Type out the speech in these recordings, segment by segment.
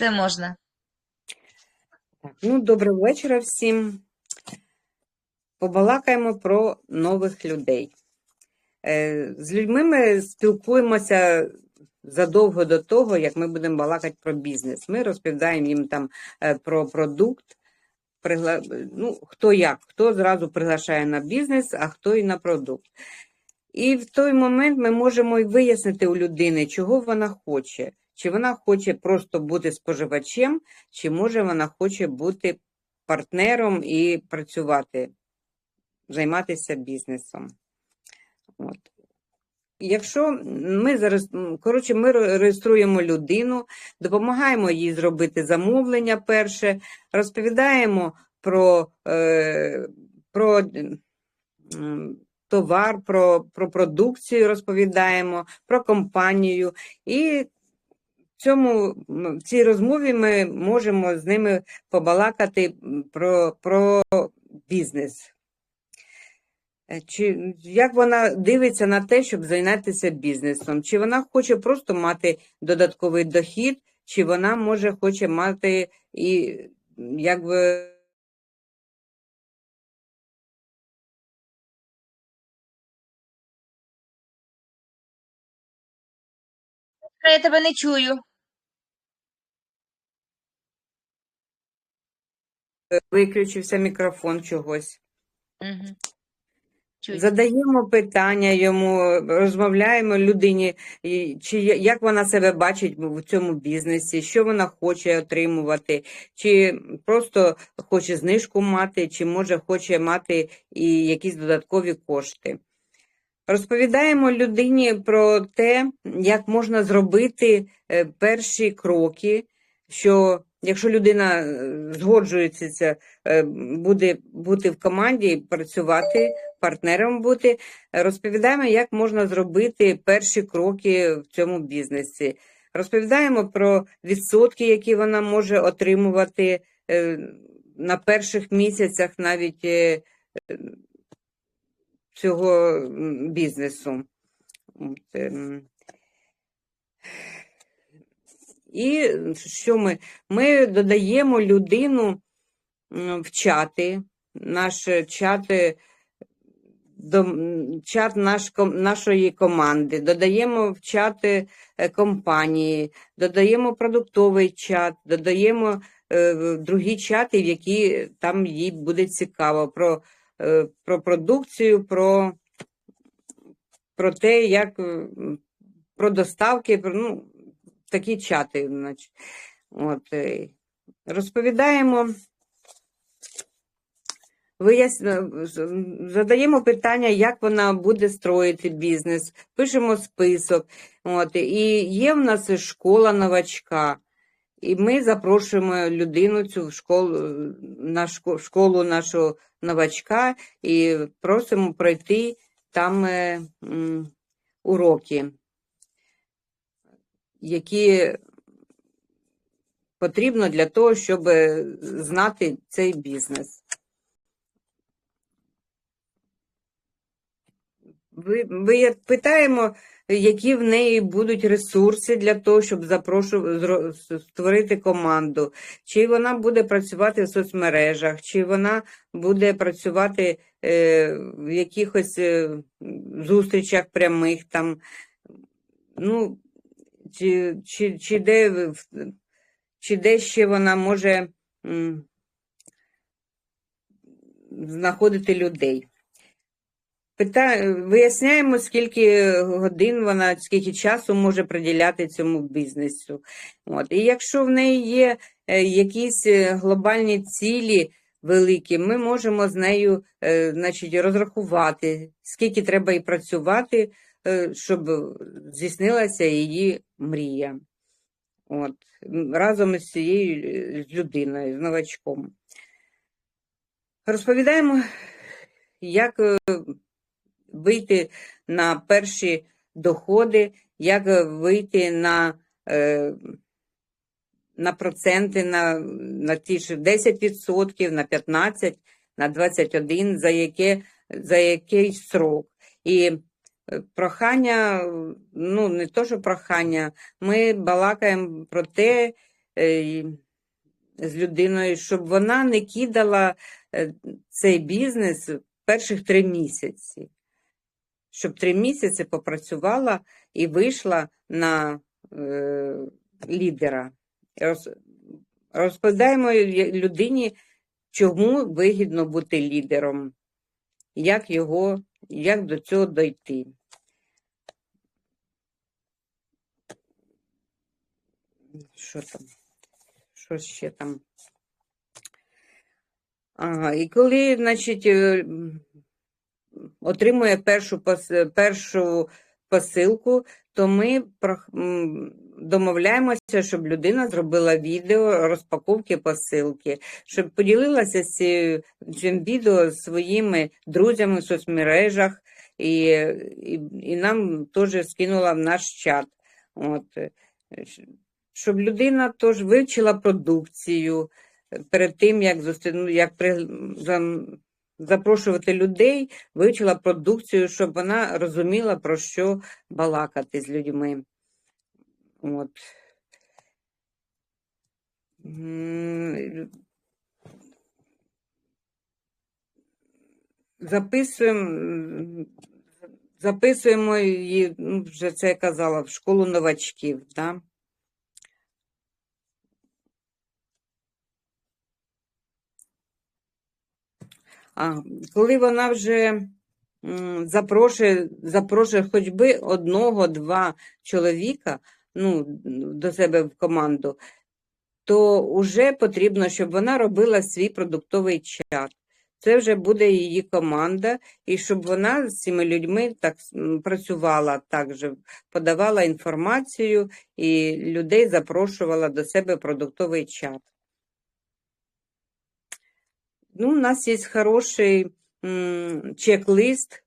Все можна. Так, ну, доброго вечора всім. Побалакаємо про нових людей. Е, З людьми ми спілкуємося задовго до того, як ми будемо балакати про бізнес. Ми розповідаємо їм там е, про продукт, пригла... ну, хто як, хто зразу приглашає на бізнес, а хто і на продукт. І в той момент ми можемо і вияснити у людини, чого вона хоче. Чи вона хоче просто бути споживачем, чи може вона хоче бути партнером і працювати, займатися бізнесом. От. Якщо ми зараз, коротше, ми реєструємо людину, допомагаємо їй зробити замовлення перше, розповідаємо про, е, про товар, про, про продукцію розповідаємо, про компанію. І цьому, в цій розмові ми можемо з ними побалакати про, про бізнес. Е, Чи як вона дивиться на те, щоб зайнятися бізнесом? Чи вона хоче просто мати додатковий дохід, чи вона може хоче мати і якби Я тебе не чую. Виключився мікрофон чогось? Угу. Задаємо питання йому, розмовляємо людині, чи як вона себе бачить в цьому бізнесі, що вона хоче отримувати, чи просто хоче знижку мати, чи може хоче мати і якісь додаткові кошти. Розповідаємо людині про те, як можна зробити е, перші кроки, що якщо людина е, згоджується, е, буде бути в команді, працювати, партнером бути, розповідаємо, як можна зробити перші кроки в цьому бізнесі. Розповідаємо про відсотки, які вона може отримувати е, на перших місяцях навіть цього бізнесу. Ем. І що ми? Ми додаємо людину в чати, наш чат, е, чат наш, нашої команди, додаємо в чати е, компанії, додаємо продуктовий чат, додаємо е, другі чати, в які там їй буде цікаво. Про, про продукцію, про, про те, як про доставки, про, ну, такі чати. Значить. От, е, розповідаємо. Вияс- Задаємо питання, як вона буде строїти бізнес, пишемо список. От, і є в нас школа новачка, і ми запрошуємо людину цю в школу, на шко- школу нашого новачка і просимо пройти там е, уроки, які потрібно для того, щоб знати цей бізнес. Ви питаємо, які в неї будуть ресурси для того, щоб створити команду, чи вона буде працювати в соцмережах, чи вона буде працювати е, в якихось е, зустрічах прямих там, ну, чи, чи, чи, де, чи де ще вона може знаходити людей. Пита... Виясняємо, скільки годин вона, скільки часу може приділяти цьому бізнесу. От. І якщо в неї є е, якісь е, глобальні цілі великі, ми можемо з нею е, значить, розрахувати, скільки треба і працювати, щоб здійснилася її мрія. От. Разом із цією е, людиною, з новачком. Розповідаємо, як е, вийти на перші доходи, як е, вийти на, е, на проценти, на, на ті ж 10%, на 15%, на 21%, за, яке, за який срок. І е, прохання, ну не то, що прохання, ми балакаємо про те, е, з людиною, щоб вона не кидала е, цей бізнес перших три місяці. Щоб три місяці попрацювала і вийшла на е, лідера. Роз, розповідаємо людині, чому вигідно бути лідером, як його, як до цього дойти. Що там? Що ще там? Ага, і коли, значить, е, отримує першу, першу посилку, то ми домовляємося, щоб людина зробила відео розпаковки посилки, щоб поділилася цим відео своїми друзями в соцмережах і, і, і нам теж скинула в наш чат. От. Щоб людина теж вивчила продукцію е, перед тим, як, зустрі- ну, як при... запрошувати людей, вивчила продукцію, щоб вона розуміла, про що балакати з людьми. От. Записуємо, записуємо її, ну, вже це я казала, в школу новачків. Да? Коли вона вже запрошує, запрошує хоч би одного-два чоловіка ну, до себе в команду, то вже потрібно, щоб вона робила свій продуктовий чат. Це вже буде її команда, і щоб вона з цими людьми так працювала так же, подавала інформацію і людей запрошувала до себе продуктовий чат. Ну, у нас є хороший чек-лист,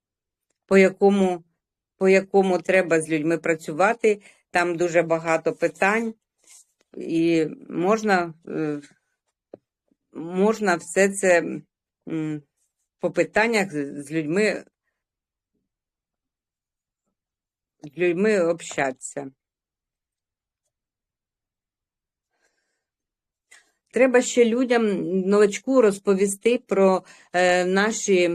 по якому, по якому треба з людьми працювати. Там дуже багато питань, і можна, е, можна все це по питаннях з з людьми, з людьми общатися. Треба ще людям, новачку, розповісти про е, наші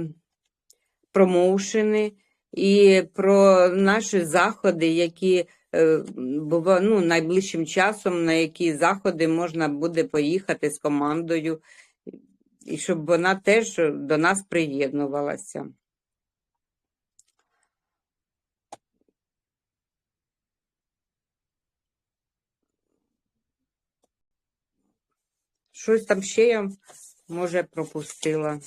промоушени і про наші заходи, які е, бува, ну, найближчим часом, на які заходи можна буде поїхати з командою, і щоб вона теж до нас приєднувалася. Щось там ще я, може, пропустила.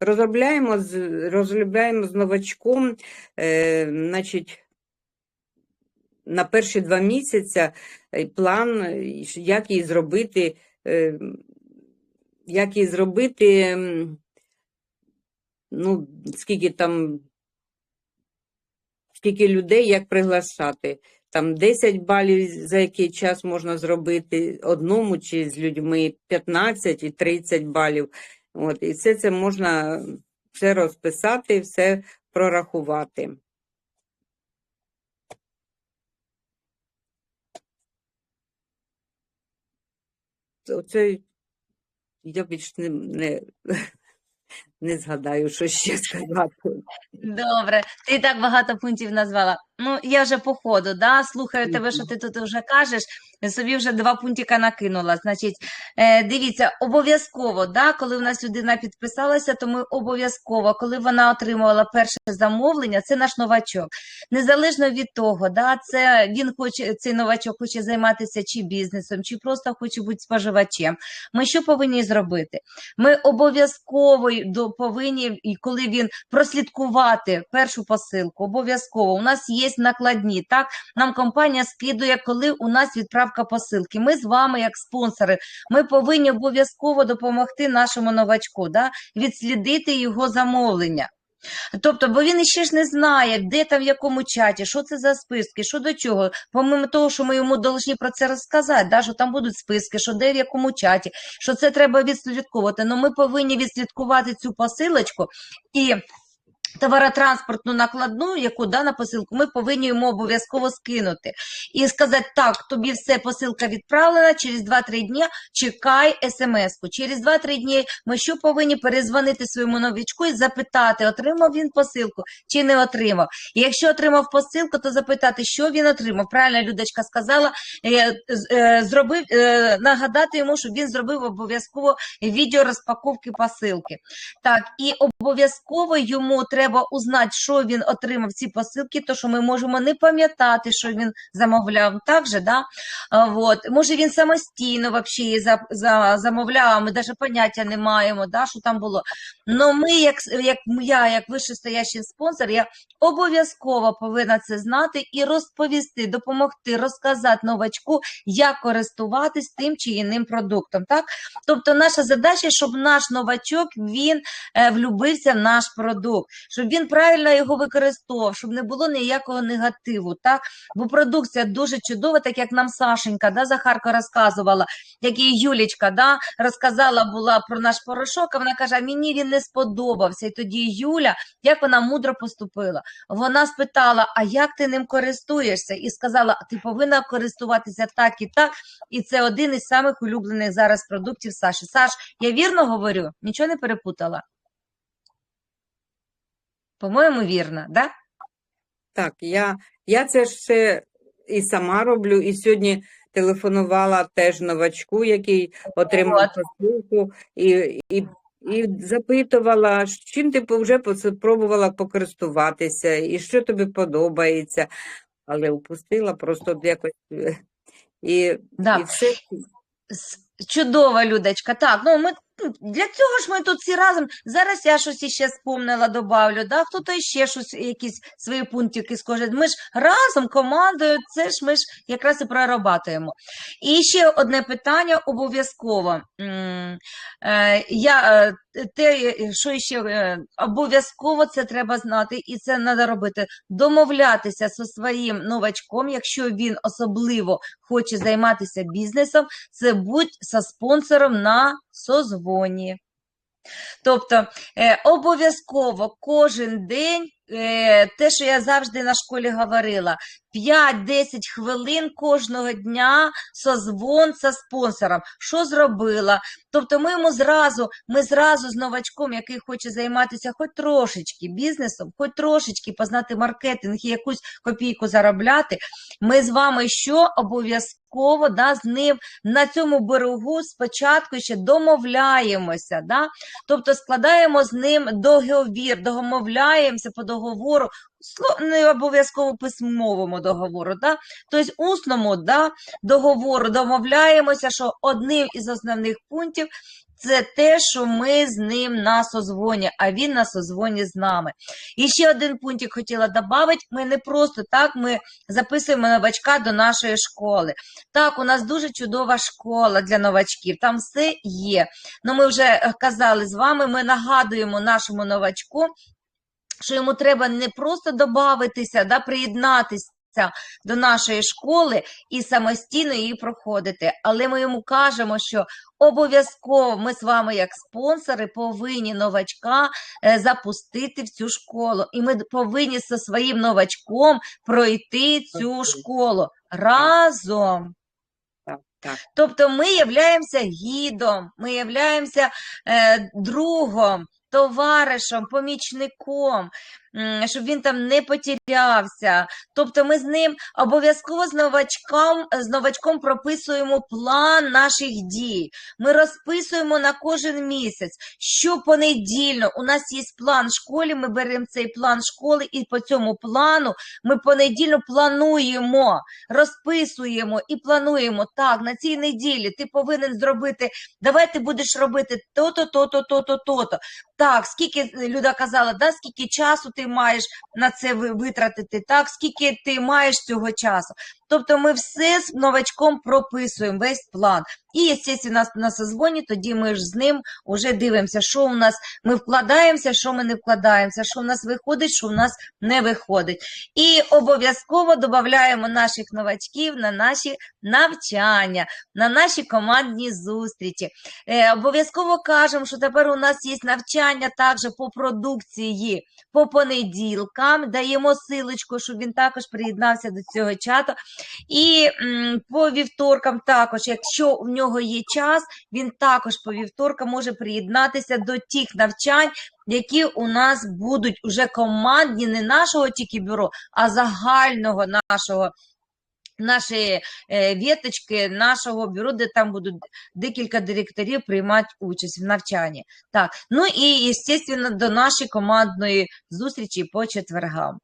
Розробляємо з, розробляємо з новачком, е, значить, на перші два місяці е, план, як її зробити, е, як її зробити, ну, скільки там, скільки людей, як приглашати. Там 10 балів, за який час можна зробити одному чи з людьми 15 і 30 балів. От, і все це можна все розписати, все прорахувати. Оце я більш не, не, не згадаю, що ще сказати. Добре, ти так багато пунктів назвала. Ну, я вже по ходу, да, слухаю тебе, що ти тут вже кажеш, собі вже два пунктика накинула. Значить, е, дивіться, обов'язково, да, коли в нас людина підписалася, то ми обов'язково, коли вона отримувала перше замовлення, це наш новачок. Незалежно від того, да, це він хоче, цей новачок хоче займатися чи бізнесом, чи просто хоче бути споживачем. Ми що повинні зробити? Ми обов'язково до- повинні, і коли він прослідкувати першу посилку, обов'язково. У нас є накладні. Так, нам компанія скидує, коли у нас відправка посилки. Ми з вами, як спонсори, ми повинні обов'язково допомогти нашому новачку, да, відслідити його замовлення. Тобто, бо він іще ж не знає, де там в якому чаті, що це за списки, що до чого. Помимо того, що ми йому повинні про це розказати, да, що там будуть списки, що де в якому чаті, що це треба відслідковувати. Ну ми повинні відслідкувати цю посилочку і Товаротранспортну накладну, яку да, на посилку, ми повинні йому обов'язково скинути. І сказати, так, тобі все, посилка відправлена, через 2-3 дні чекай смс-ку. Через 2-3 дні ми що повинні перезвонити своєму новичку і запитати, отримав він посилку чи не отримав. І якщо отримав посилку, то запитати, що він отримав. Правильно Людочка сказала, е, е, зробив, е, нагадати йому, щоб він зробив обов'язково відео розпаковки посилки. Так, і обов'язково йому треба узнати, що він отримав ці посилки, то що ми можемо не пам'ятати, що він замовляв. Так же, да? Вот. Може він самостійно вообще за, замовляв, ми навіть поняття не маємо, да, що там було. Но ми, як, як я, як вищестоящий спонсор, я обов'язково повинна це знати і розповісти, допомогти, розказати новачку, як користуватись тим чи іним продуктом. Так? Тобто наша задача, щоб наш новачок він е, влюбився в наш продукт, щоб він правильно його використовував, щоб не було ніякого негативу. Так? Бо продукція дуже чудова, так як нам Сашенька, да, Захарка розказувала, як і Юлічка да, розказала була про наш порошок, а вона каже, а мені він не сподобався. І тоді Юля, як вона мудро поступила, вона спитала, а як ти ним користуєшся? І сказала, ти повинна користуватися так і так, і це один із самих улюблених зараз продуктів Саші. Саш, я вірно говорю? Нічого не перепутала? По-моєму, вірно, да? Так, я, я це все і сама роблю, і сьогодні телефонувала теж новачку, який отримав От. посилку, і, і, і запитувала, чим ти вже пос- пробувала покористуватися, і що тобі подобається, але упустила просто якось. е, І, Да. і все. Чудова, Людочка. Так, ну ми для цього ж ми тут всі разом. Зараз я щось іще спомнила, добавлю, да? хто-то іще щось, якісь свої пунктики скаже. Ми ж разом, командою, це ж ми ж якраз і прорабатуємо. І ще одне питання обов'язково. Е, Я, е, те, що ще е, обов'язково це треба знати, і це треба робити. Домовлятися зі своїм новачком, якщо він особливо хоче займатися бізнесом, це будь со спонсором на созвоні. Тобто е, обов'язково кожен день, е, те, що я завжди на школі говорила, 5-10 хвилин кожного дня созвон зі спонсором. Що зробила? Тобто ми йому зразу, ми зразу з новачком, який хоче займатися хоч трошечки бізнесом, хоч трошечки познати маркетинг і якусь копійку заробляти, ми з вами що обов'язково да, з ним на цьому берегу спочатку ще домовляємося. Да? Тобто складаємо з ним договір, домовляємося по договору, не обов'язково письмовому договору, да? тобто усному да, договору домовляємося, що одним із основних пунктів це те, що ми з ним на созвоні, а він на созвоні з нами. І ще один пунктик хотіла додати. Ми не просто так ми записуємо новачка до нашої школи. Так, у нас дуже чудова школа для новачків, там все є. Ну, ми вже е, казали з вами, ми нагадуємо нашому новачку, що йому треба не просто додатися, да, приєднатися до нашої школи і самостійно її проходити. Але ми йому кажемо, що обов'язково ми з вами, як спонсори, повинні новачка е, запустити в цю школу. І ми повинні зі своїм новачком пройти цю школу разом. Так, так. Тобто ми являємося гідом, ми являємося е, другом, товаришем, помічником, щоб він там не потерявся. Тобто ми з ним обов'язково з новачком, з новачком прописуємо план наших дій. Ми розписуємо на кожен місяць, що понедільно. У нас є план в школі, ми беремо цей план школи, і по цьому плану ми понедільно плануємо розписуємо і плануємо так, на цій неділі ти повинен зробити, давай ти будеш робити то-то, то-то, то-то, то-то. Так, скільки Люда казала, да, скільки часу ти маєш на це витратити, так, скільки ти маєш цього часу. Тобто ми все з новачком прописуємо, весь план. І, звісно, на, созвоні тоді ми ж з ним вже дивимося, що у нас ми вкладаємося, що ми не вкладаємося, що в нас виходить, що в нас не виходить. І обов'язково додаємо наших новачків на наші навчання, на наші командні зустрічі. Е, обов'язково кажемо, що тепер у нас є навчання також по продукції по понеділкам. Даємо силочку, щоб він також приєднався до цього чату. І по вівторкам також, якщо в нього є час, він також по вівторкам може приєднатися до тих навчань, які у нас будуть уже командні, не нашого тільки бюро, а загального нашого. Наші е, віточки нашого бюро, де там будуть декілька директорів приймати участь в навчанні. Так, ну і, звісно, до нашої командної зустрічі по четвергам.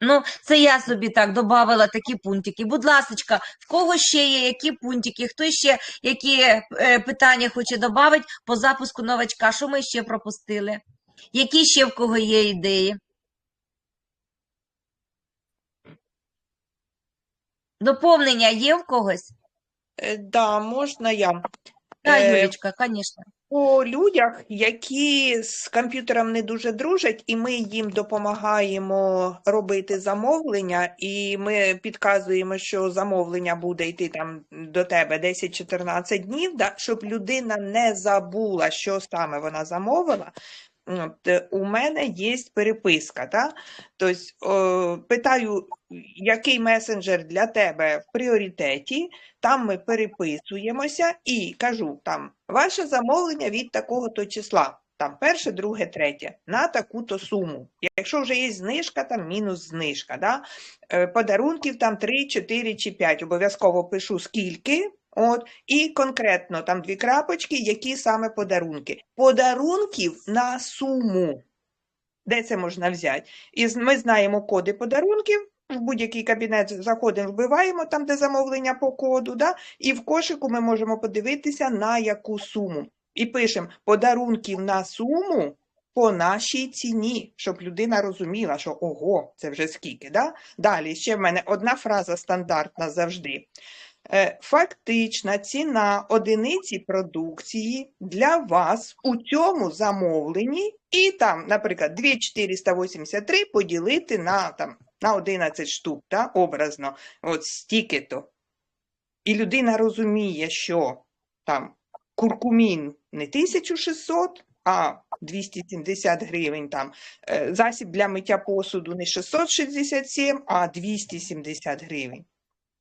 Ну, це я собі так додавала такі пунктики. Будь ласка, в кого ще є які пунктики, хто ще які е, питання хоче додати по запуску новачка? Що ми ще пропустили? Які ще в кого є ідеї? Доповнення є в когось? Е, Да, можна я. Так, Е, Юлічка, звісно. По людях, які з комп'ютером не дуже дружать, і ми їм допомагаємо робити замовлення, і ми підказуємо, що замовлення буде йти там до тебе 10-14 днів, да, щоб людина не забула, що саме вона замовила. От, е, у мене є переписка, да? Тобто, о, питаю, який месенджер для тебе в пріоритеті, там ми переписуємося і кажу там ваше замовлення від такого-то числа, там перше, друге, третє, на таку-то суму. Якщо вже є знижка, там мінус знижка. Да? Е, Подарунків там 3, 4 чи 5. Обов'язково пишу скільки. От, і конкретно там дві крапочки, які саме подарунки. Подарунків на суму. Де це можна взяти? І ми знаємо коди подарунків. В будь-який кабінет заходимо, вбиваємо там, де замовлення по коду, да? і в кошику ми можемо подивитися, на яку суму. І пишемо подарунків на суму по нашій ціні, щоб людина розуміла, що ого, це вже скільки. Да? Далі ще в мене одна фраза стандартна завжди. Е, Фактична ціна одиниці продукції для вас у цьому замовленні, і там, наприклад, 2,483 поділити на, там, на 11 штук, да, образно, от стільки-то. І людина розуміє, що там куркумін не 1600, а 270 гривень, там е, засіб для миття посуду не 667, а 270 гривень.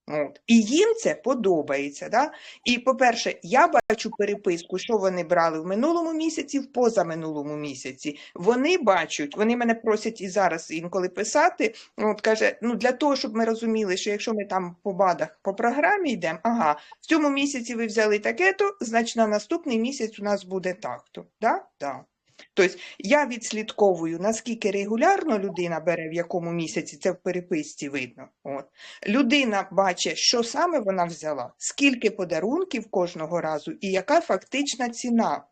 От. І їм це подобається. Да? І, по-перше, я бачу переписку, що вони брали в минулому місяці, в позаминулому місяці. Вони бачать, вони мене просять і зараз інколи писати. От каже, ну для того, щоб ми розуміли, що якщо ми там по бадах по програмі йдемо, ага, в цьому місяці ви взяли таке-то, значить на наступний місяць у нас буде так-то. Да? Да. Тобто я відслідковую, наскільки регулярно людина бере, в якому місяці, це в переписці видно. От. Людина бачить, що саме вона взяла, скільки подарунків кожного разу і яка фактична ціна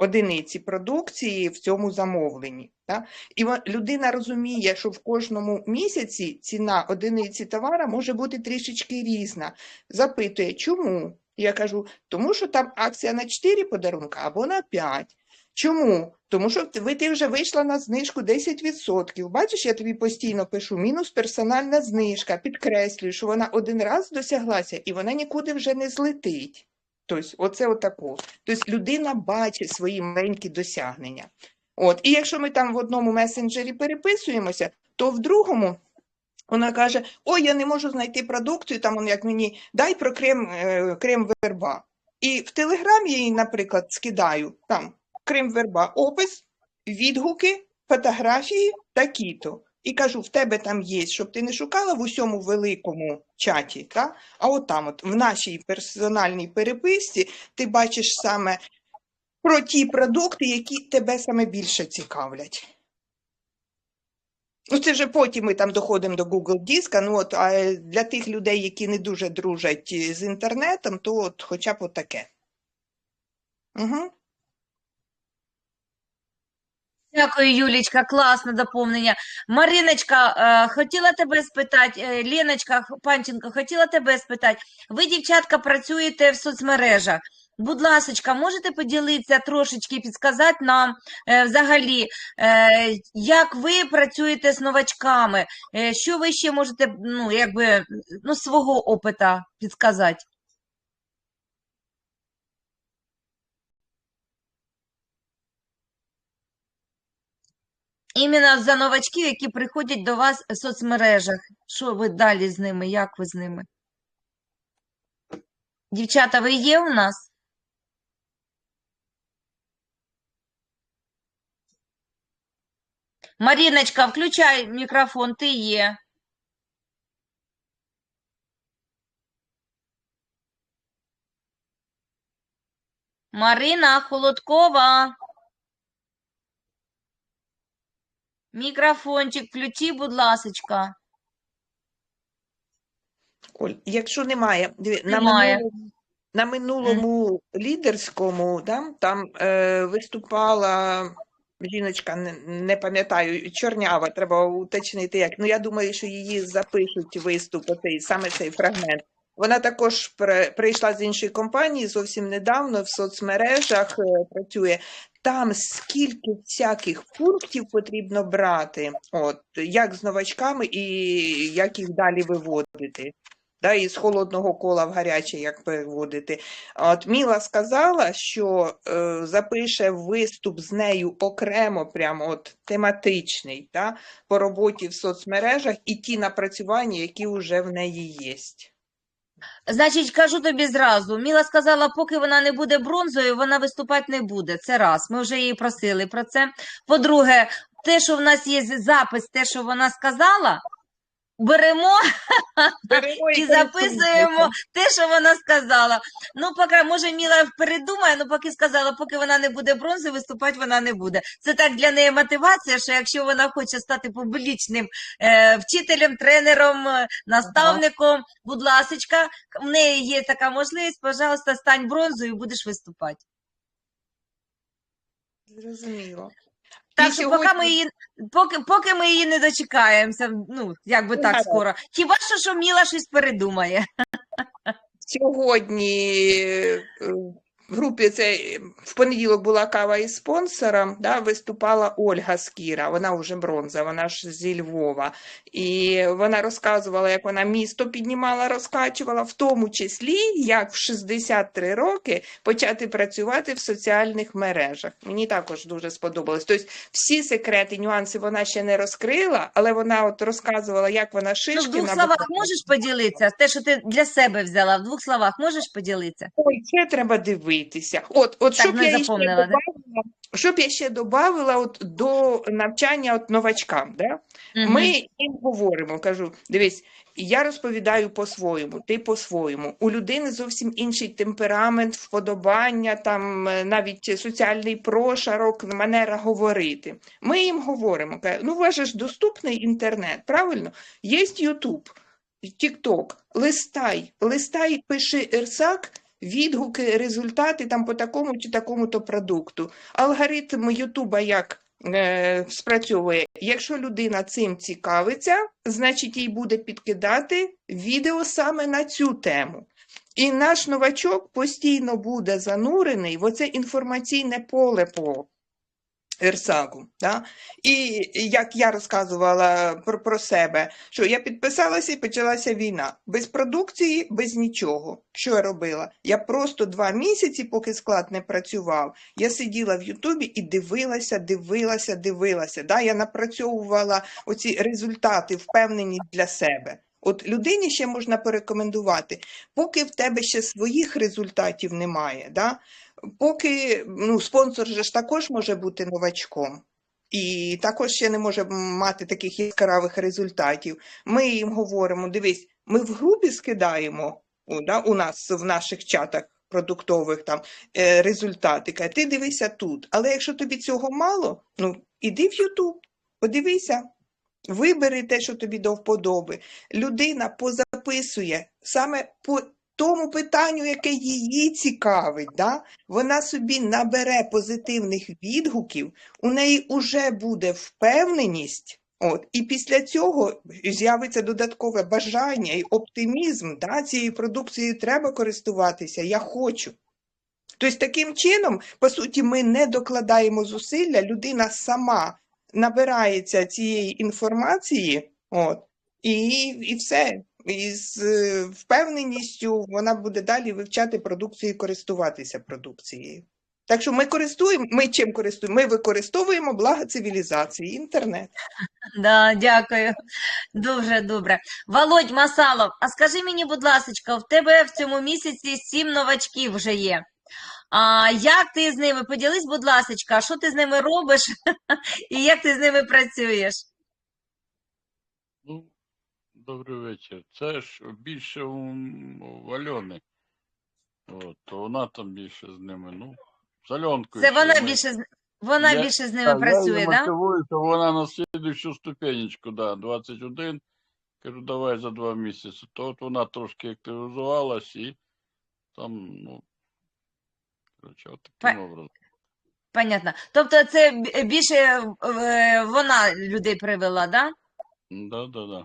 одиниці продукції в цьому замовленні. Да? І людина розуміє, що в кожному місяці ціна одиниці товара може бути трішечки різна. Запитує, чому? Я кажу, тому що там акція на 4 подарунка або на 5. Чому? Тому що ви ти вже вийшла на знижку 10%. Бачиш, я тобі постійно пишу мінус персональна знижка, підкреслюю, що вона один раз досяглася і вона нікуди вже не злетить. Тобто, оце отако. Тобто людина бачить свої маленькі досягнення. От, і якщо ми там в одному месенджері переписуємося, то в другому вона каже: Ой, я не можу знайти продукцію, там як мені дай про крем, е, крем верба. І в Телеграмі я їй, наприклад, скидаю там крем верба, опис, відгуки, фотографії такі-то. І кажу, в тебе там є, щоб ти не шукала в усьому великому чаті, та? а от там, от, в нашій персональній переписці, ти бачиш саме про ті продукти, які тебе саме більше цікавлять. Ну, це вже потім ми там доходимо до Google диска. Ну, от, а для тих людей, які не дуже дружать е, з інтернетом, то от хоча б отаке. Угу. Дякую, Юлічка, класне доповнення. Мариночка, е, хотіла тебе спитати, е, Леночка Панченко, хотіла тебе спитати. Ви, дівчатка, працюєте в соцмережах. Будь ласочка, можете поділитися трошечки, підсказати нам е, взагалі, е, як ви працюєте з новачками? Що ви ще можете, ну, якби, ну, свого опита підсказати? Іменно за новачків, які приходять до вас в соцмережах. Що ви далі з ними? Як ви з ними? Дівчата, ви є у нас? Маріночка, включай мікрофон, ти є. Марина Холодкова. Мікрофончик включи, будь ласочка. Оль, якщо немає, диві, на минулому, на минулому лідерському да, там е, виступала жіночка, не, не пам'ятаю, чорнява, треба уточнити як. Ну, я думаю, що її запишуть виступ, оцей, саме цей фрагмент. Вона також при- прийшла з іншої компанії зовсім недавно в соцмережах е, працює. Там скільки всяких пунктів потрібно брати, от, як з новачками і як їх далі виводити. Да, із холодного кола в гаряче, як переводити. От Міла сказала, що е, запише виступ з нею окремо, прямо от тематичний, да, по роботі в соцмережах і ті напрацювання, які вже в неї є. Значить, кажу тобі зразу. Міла сказала, поки вона не буде бронзою, вона виступати не буде. Це раз. Ми вже її просили про це. По-друге, те, що в нас є запис, те, що вона сказала, беремо Беремо і і записуємо те, що вона сказала. Ну, поки, може, Міла передумає, але поки сказала, поки вона не буде бронзою, виступати вона не буде. Це так для неї мотивація, що якщо вона хоче стати публічним е, вчителем, тренером, е, наставником, будь ласочка, в неї є така можливість, пожалуйста, стань бронзою і будеш виступати. Зрозуміло. Так що поки ми її, поки, поки ми її не дочекаємося, ну, як би так скоро. Хіба що, що Міла щось передумає? Сьогодні е, в групі це е, в понеділок була кава із спонсором, да, виступала Ольга Скіра, вона вже бронза, вона ж зі Львова. І вона розказувала, як вона місто піднімала, розкачувала, в тому числі, як в 63 роки почати працювати в соціальних мережах. Мені також дуже сподобалось. Тобто всі секрети, нюанси вона ще не розкрила, але вона от розказувала, як вона Ну, в двох набивала. словах можеш поділитися? Те, що ти для себе взяла, в двох словах можеш поділитися? Ой, це треба дивитися. От, от Так, щоб не я ще запомнила, да? добавила, щоб я ще добавила от до навчання от новачкам, да? Мгм. Ми їм говоримо, кажу, дивись, я розповідаю по-своєму, ти по-своєму. У людини зовсім інший темперамент, вподобання, там е, навіть соціальний прошарок, манера говорити. Ми їм говоримо, кажу, ну у вас ж доступний інтернет, правильно? Є Ютуб, Тікток, листай, листай, пиши ірсак, відгуки, результати там по такому чи такому то продукту. Алгоритм Ютуба як е, спрацьовує? Якщо людина цим цікавиться, значить їй буде підкидати відео саме на цю тему. І наш новачок постійно буде занурений в оце інформаційне поле по Ірсаку. Да? І як я розказувала про, про себе, що я підписалася і почалася війна. Без продукції, без нічого. Що я робила? Я просто два місяці, поки склад не працював, я сиділа в Ютубі і дивилася, дивилася, дивилася. Да? Я напрацьовувала оці результати, впевненість для себе. От людині ще можна порекомендувати, поки в тебе ще своїх результатів немає, да? Поки ну, спонсор же ж також може бути новачком. І також ще не може мати таких яскравих результатів. Ми їм говоримо: дивись, ми в групі скидаємо да, у нас в наших чатах продуктових там е, результати. Ти дивися тут. Але якщо тобі цього мало, ну іди в Ютуб, подивися, вибери те, що тобі до вподоби. Людина позаписує саме по тому питанню, яке її цікавить, да? вона собі набере позитивних відгуків, у неї вже буде впевненість, от, і після цього з'явиться додаткове бажання і оптимізм, да? цією продукцією треба користуватися, я хочу. Тобто, таким чином, по суті, ми не докладаємо зусилля, людина сама набирається цієї інформації, от, і, і все. І з е, впевненістю вона буде далі вивчати продукцію і користуватися продукцією. Так що ми користуємо, ми чим користуємо? Ми використовуємо благо цивілізації, інтернет. Да, дякую. Дуже добре. Володь Масалов, а скажи мені, будь ласка, в тебе в цьому місяці сім новачків вже є. А як ти з ними? Поділись, будь ласка, що ти з ними робиш і як ти з ними працюєш? Добрий вечір. Це ж більше у, у Альони. От, то вона там більше з ними. Ну, з Альонкою. Це ще вона ми- більше з вона Я- більше з Та, ними Я працює, її да? мотивую, що вона на слідущу ступенечку, да, 21. Кажу, давай за два місяці. То от вона трошки активізувалась і там, ну, коротше, от таким Па- образом. Понятно. Тобто це б- більше е, вона людей привела, да? Да, да, да.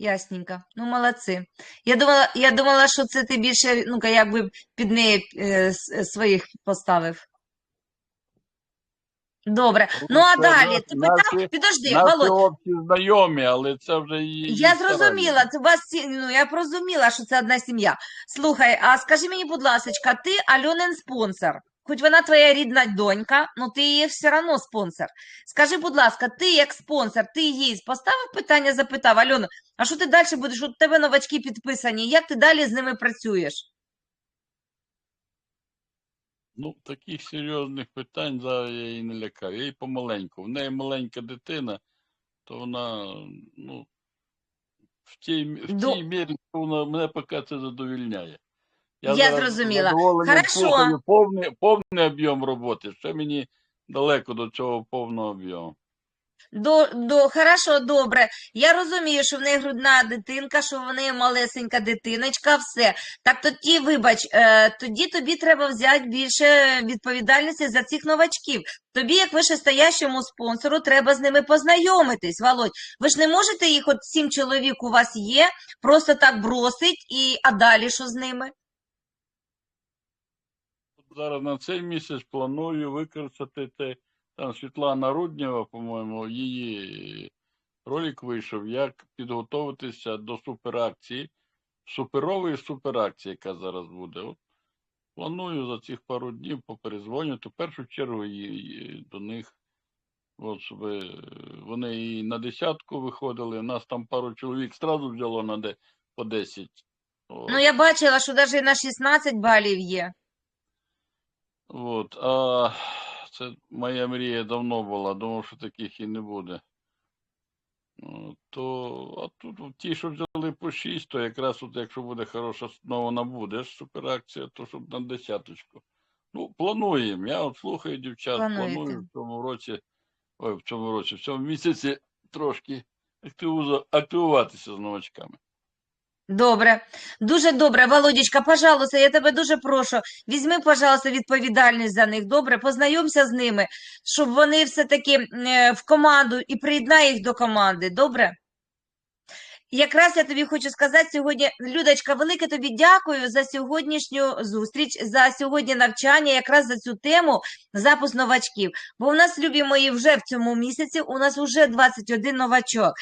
Ясненько. Ну, молодці. Я думала, я думала, що це ти більше, ну, ка, якби під неї е, своїх поставив. Добре. Ну, а далі, ти питав? Підожди, Володь, общі знайомі, але це вже її. я її зрозуміла, це у вас, сі- ну, я прозуміла, що це одна сім'я. Слухай, а скажи мені, будь ласка, ти Альонин спонсор. Хоч вона твоя рідна донька, ну ти її все одно спонсор. Скажи, будь ласка, ти як спонсор, ти їй поставив питання, запитав, Альона, а що ти далі будеш? У тебе новачки підписані, як ти далі з ними працюєш? Ну, таких серйозних питань зараз я її не лякаю. Я її помаленьку. В неї маленька дитина, то вона, ну, в тій, в До- тій мірі, що вона мене поки це задовільняє. Я зараз зрозуміла. Хорошо. повний, повний об'єм роботи. Ще мені далеко до цього повного об'єму. До, до, хорошо, добре. Я розумію, що в неї грудна дитинка, що в неї малесенька дитиночка, все. Так тоді, вибач, е, тоді тобі треба взяти більше відповідальності за цих новачків. Тобі, як вищестоящому спонсору, треба з ними познайомитись, Володь. Ви ж не можете їх, от сім чоловік у вас є, просто так бросить, і, а далі що з ними? Зараз на цей місяць планую використати там Світлана Руднєва, по-моєму, її ролик вийшов, як підготуватися до суперакції, суперової суперакції, яка зараз буде. От планую за цих пару днів поперезвонювати. В першу чергу і до них, от, е, вони і на десятку виходили. У нас там пару чоловік зразу взяло на де, по 10. От. Ну, я бачила, що навіть на 16 балів є. От, а це моя мрія давно була, думав, що таких і не буде. Ну, То, а тут ті, що взяли по 6, то якраз от якщо буде хороша знову набуде ж суперакція, то щоб на десяточку. Ну, плануємо. Я от слухаю дівчат, Плануєте. планую в цьому році, ой, в цьому році, в цьому місяці трошки активуватися з новачками. Добре, дуже добре. Володічка, пожалуйста, я тебе дуже прошу, візьми, пожалуйста, відповідальність за них. Добре, познайомся з ними, щоб вони все-таки е, в команду і приєднай їх до команди. Добре? Якраз я тобі хочу сказати сьогодні, Людочка, велике тобі дякую за сьогоднішню зустріч, за сьогодні навчання, якраз за цю тему запуск новачків. Бо у нас, любі мої, вже в цьому місяці у нас вже 21 новачок.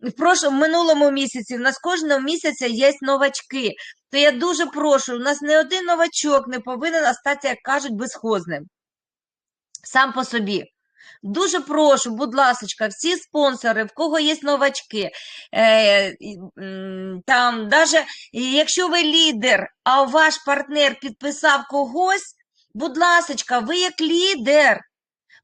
В в минулому місяці у нас кожного місяця є новачки. То я дуже прошу, у нас не один новачок не повинен остатися, як кажуть, безхозним. Сам по собі. Дуже прошу, будь ласка, всі спонсори, в кого є новачки, е, там, даже якщо ви лідер, а ваш партнер підписав когось, будь ласка, ви як лідер,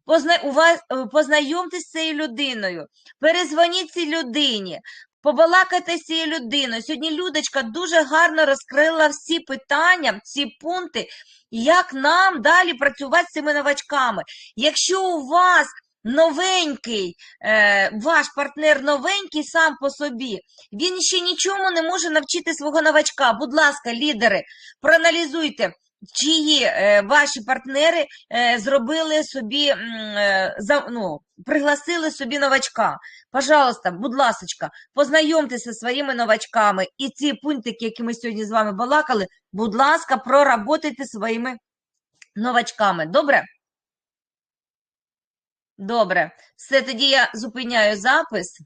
позна, у вас, е, познайомтесь з цією людиною, перезвоніть цій людині, побалакайте з цією людиною. Сьогодні Людочка дуже гарно розкрила всі питання, всі пункти, як нам далі працювати з цими новачками. Якщо у вас новенький, е, ваш партнер новенький сам по собі, він ще нічому не може навчити свого новачка. Будь ласка, лідери, проаналізуйте, чиї е, ваші партнери е, зробили собі, е, ну, пригласили собі новачка. Пожалуйста, будь ласочка, познайомтеся зі своїми новачками і ці пунктики, які ми сьогодні з вами балакали, будь ласка, проработайте своїми новачками. Добре? Добре. Все, тоді я зупиняю запис.